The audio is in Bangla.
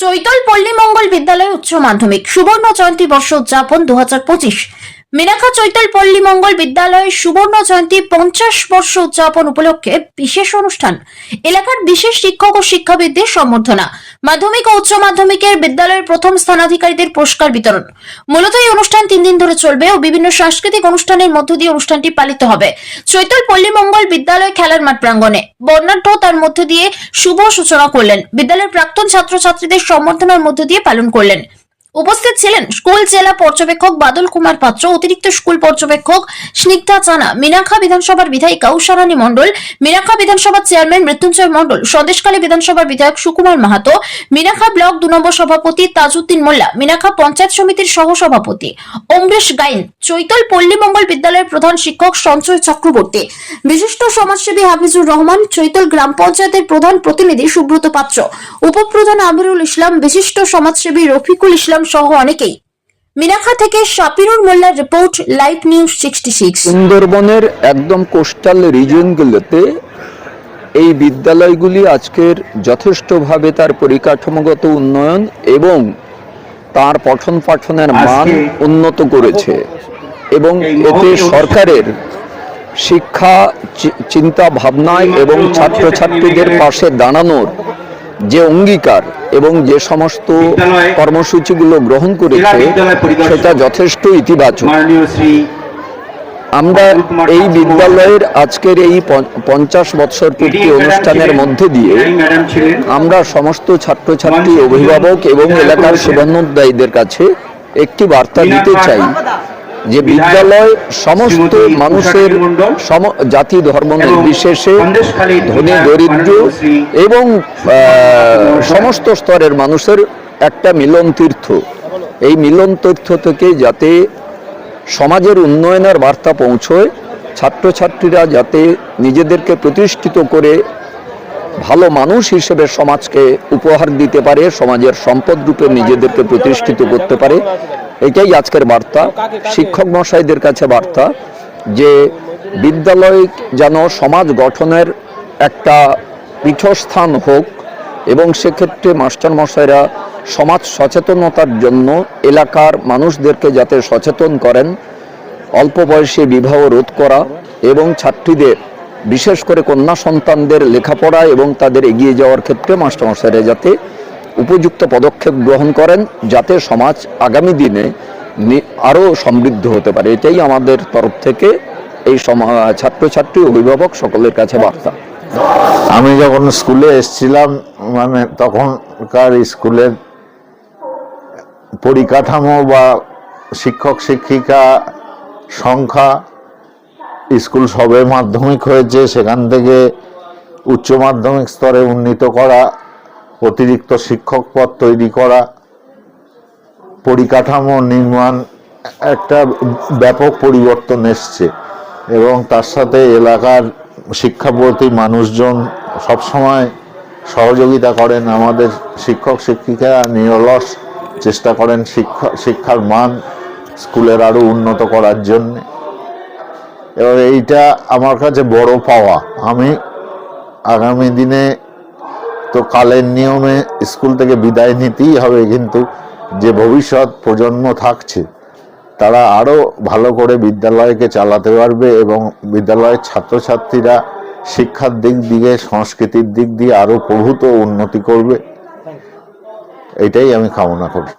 চৈতল পল্লী মঙ্গল বিদ্যালয় উচ্চ মাধ্যমিক সুবর্ণ জয়ন্তী বর্ষ উদযাপন দু হাজার পঁচিশ। মিনাখা চৈতাল পল্লী মঙ্গল বিদ্যালয়ের সুবর্ণ জয়ন্তী পঞ্চাশ বর্ষ উদযাপন উপলক্ষে বিশেষ অনুষ্ঠান। এলাকার বিশেষ শিক্ষক ও শিক্ষাবিদদের সম্বর্ধনা। মাধ্যমিক ও উচ্চ মাধ্যমিকের বিদ্যালয়ের প্রথম স্থানাধিকারীদের পুরস্কার বিতরণ। মূলত এই অনুষ্ঠান তিন দিন ধরে চলবে ও বিভিন্ন সাংস্কৃতিক অনুষ্ঠানের মধ্য দিয়ে অনুষ্ঠানটি পালিত হবে। চৈতল পল্লী মঙ্গল বিদ্যালয় খেলার মাঠ প্রাঙ্গণে বর্ণাঢ্য তার মধ্য দিয়ে শুভ সূচনা করলেন। বিদ্যালয়ের প্রাক্তন ছাত্রছাত্রীদের সম্বর্ধনার মধ্য দিয়ে পালন করলেন। উপস্থিত ছিলেন স্কুল জেলা পর্যবেক্ষক বাদল কুমার পাত্র, অতিরিক্ত স্কুল পর্যবেক্ষক স্নিগ্ধা চানা মিনাখা বিধানসভার বিধায়িকা উষারানী মণ্ডল মিনাখা বিধানসভার চেয়ারম্যান মৃত্যুঞ্জয় মণ্ডল সন্দেশকালী বিধানসভার বিধায়ক সুকুমার মাহাতো মিনাখা ব্লক দু নম্বর সভাপতি তাজউদ্দিন মোল্লা মিনাখা পঞ্চায়েত সমিতির সহ সভাপতি অমরেশ গাইন, চৈতল পল্লী মঙ্গল বিদ্যালয়ের প্রধান শিক্ষক সঞ্চয় চক্রবর্তী, বিশিষ্ট সমাজসেবী হাফিজুর রহমান, চৈতল গ্রাম পঞ্চায়েতের প্রধান প্রতিনিধি সুব্রত পাত্র, উপপ্রধান আমিরুল ইসলাম, বিশিষ্ট সমাজসেবী রফিকুল ইসলাম সহ অনেকেই। মিনাখা থেকে শাপিরুল মোল্লার report live news sixty six. সুন্দরবনের একদম কোস্টাল রিজনগুলোতে এই বিদ্যালয়গুলি আজকের যথেষ্টভাবে তার পরিকাঠামোগত উন্নয়ন এবং তার পঠন পাঠনের মান উন্নত করেছে এবং এতে সরকারের শিক্ষা চি- চিন্তা ভাবনায় এবং ছাত্রছাত্রীদের পাশে দাঁড়ানোর যে অঙ্গীকার এবং যে সমস্ত কর্মসূচিগুলো গ্রহণ করেছে সেটা যথেষ্ট ইতিবাচক। আমরা এই বিদ্যালয়ের আজকের এই পঞ্চাশ বৎসর পূর্তি অনুষ্ঠানের মধ্যে দিয়ে আমরা সমস্ত ছাত্রছাত্রী অভিভাবক এবং এলাকার শুভানুদ্দায়ীদের কাছে একটি বার্তা দিতে চাই। যে বিদ্যালয় সমস্ত মানুষের জাতি ধর্ম নির্বিশেষে ধনী দরিদ্র এবং সমস্ত স্তরের মানুষের একটা মিলন তীর্থ। এই মিলন তীর্থ থেকে যাতে সমাজের উন্নয়নের বার্তা পৌঁছয় ছাত্রছাত্রীরা যাতে নিজেদেরকে প্রতিষ্ঠিত করে ভালো মানুষ হিসেবে সমাজকে উপহার দিতে পারে, সমাজের সম্পদ রূপে নিজেদেরকে প্রতিষ্ঠিত করতে পারে। এটাই আজকের বার্তা। শিক্ষক মশাইদের কাছে বার্তা যে বিদ্যালয় যেন সমাজ গঠনের একটা পীঠস্থান হোক এবং সেক্ষেত্রে মাস্টার মশাইরা সমাজ সচেতনতার জন্য এলাকার মানুষদেরকে যাতে সচেতন করেন, অল্প বয়সে বিবাহ রোধ করা এবং ছাত্রীদের বিশেষ করে কন্যা সন্তানদের লেখাপড়া এবং তাদের এগিয়ে যাওয়ার ক্ষেত্রে মাস্টারমশাইরা যাতে উপযুক্ত পদক্ষেপ গ্রহণ করেন, যাতে সমাজ আগামী দিনে আরও সমৃদ্ধ হতে পারে। এটাই আমাদের তরফ থেকে এই ছাত্রছাত্রী অভিভাবক সকলের কাছে বার্তা। আমি যখন স্কুলে এসেছিলাম মানে তখনকার স্কুলের পরিকাঠামো বা শিক্ষক শিক্ষিকা সংখ্যা স্কুল সবে মাধ্যমিক হয়েছে, সেখান থেকে উচ্চ মাধ্যমিক স্তরে উন্নীত করা, অতিরিক্ত শিক্ষক পদ তৈরি করা, পরিকাঠামো নির্মাণ একটা ব্যাপক পরিবর্তন এসছে এবং তার সাথে এলাকার শিক্ষাপ্রতি মানুষজন সবসময় সহযোগিতা করেন। আমাদের শিক্ষক শিক্ষিকা নিরলস চেষ্টা করেন শিক্ষা, শিক্ষার মান স্কুলের আরও উন্নত করার জন্য। এবং এইটা আমার কাছে বড় পাওয়া। আমি আগামী দিনে তো কালের নিয়মে স্কুল থেকে বিদায় নিতেই হবে কিন্তু যে ভবিষ্যৎ প্রজন্ম থাকছে তারা আরও ভালো করে বিদ্যালয়কে চালাতে পারবে এবং বিদ্যালয়ের ছাত্রছাত্রীরা শিক্ষার দিক দিয়ে সংস্কৃতির দিক দিয়ে আরও প্রভূত উন্নতি করবে। এটাই আমি কামনা করি।